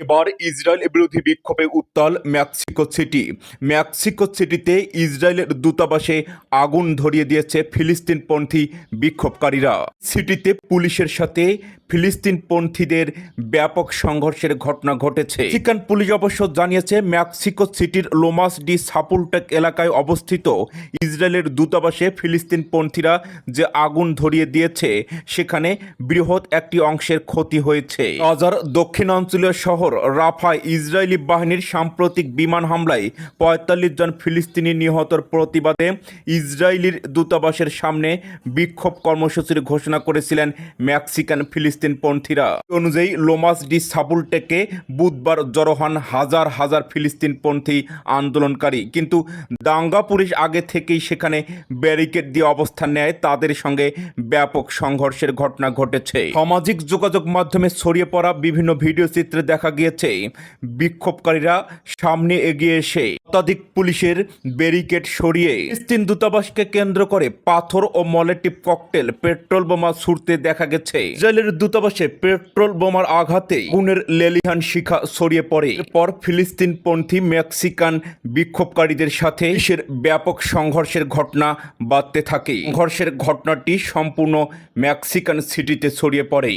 এবার ইসরায়েল বিরোধী বিক্ষোভে উত্তাল মেক্সিকো সিটি। মেক্সিকো সিটিতে ইসরায়েলের দূতাবাসে আগুন ধরিয়ে দিয়েছে ফিলিস্তিনপন্থী বিক্ষোভকারীরা। সিটিতে পুলিশের সাথে ফিলিস্তিনপন্থীদের ব্যাপক সংঘর্ষের ঘটনা ঘটেছে। মেক্সিকান পুলিশ অবশ্য জানিয়েছে, মেক্সিকো সিটির লোমাস ডি সাপুলটেক এলাকায় অবস্থিত ইসরায়েলের দূতাবাসে ফিলিস্তিনপন্থীরা যে আগুন ধরিয়ে দিয়েছে, সেখানে বৃহৎ একটি অংশের ক্ষতি হয়েছে। গাজার দক্ষিণাঞ্চলীয় শহর রাফায় ইসরায়েলি বাহিনীর সাম্প্রতিক বিমান হামলায় পঁয়তাল্লিশ জন ফিলিস্তিনি নিহতর প্রতিবাদে ইসরায়েলির দূতাবাসের সামনে বিক্ষোভ কর্মসূচির ঘোষণা করেছিলেন মেক্সিকান ফিলিস্তিনপন্থীরা। অনুযায়ী লোমাস ডি সাপুলটেকে বুধবার জড়ো হন হাজার হাজার ফিলিস্তিনপন্থী আন্দোলনকারী। কিন্তু দাঙ্গা পুলিশ আগে থেকেই সেখানে ব্যারিকেড দিয়ে অবস্থান নেয়, তাদের সঙ্গে ব্যাপক সংঘর্ষের ঘটনা ঘটেছে। সামাজিক যোগাযোগ মাধ্যমে ছড়িয়ে পড়া বিভিন্ন ভিডিও চিত্রে দেখা গিয়েছে। বিক্ষোভকারীরা সামনে এগিয়ে এসে শতাধিক পুলিশের ব্যারিকেড সরিয়ে ফিলিস্তিন দূতাবাসকে কেন্দ্র করে পাথর ও মলেটিভ ককটেল, পেট্রোল বোমা ছুড়তে দেখা গেছে। ইসরায়েলের দূতাবাসে পেট্রোল বোমার আঘাতে গুণের লেলিহান শিখা ছড়িয়ে পড়ে। এরপর ফিলিস্তিনপন্থী মেক্সিকান বিক্ষোভকারীদের সাথে দেশের ব্যাপক সংঘর্ষের ঘটনা বাড়তে থাকে। সংঘর্ষের ঘটনাটি সম্পূর্ণ মেক্সিকান সিটিতে ছড়িয়ে পড়ে।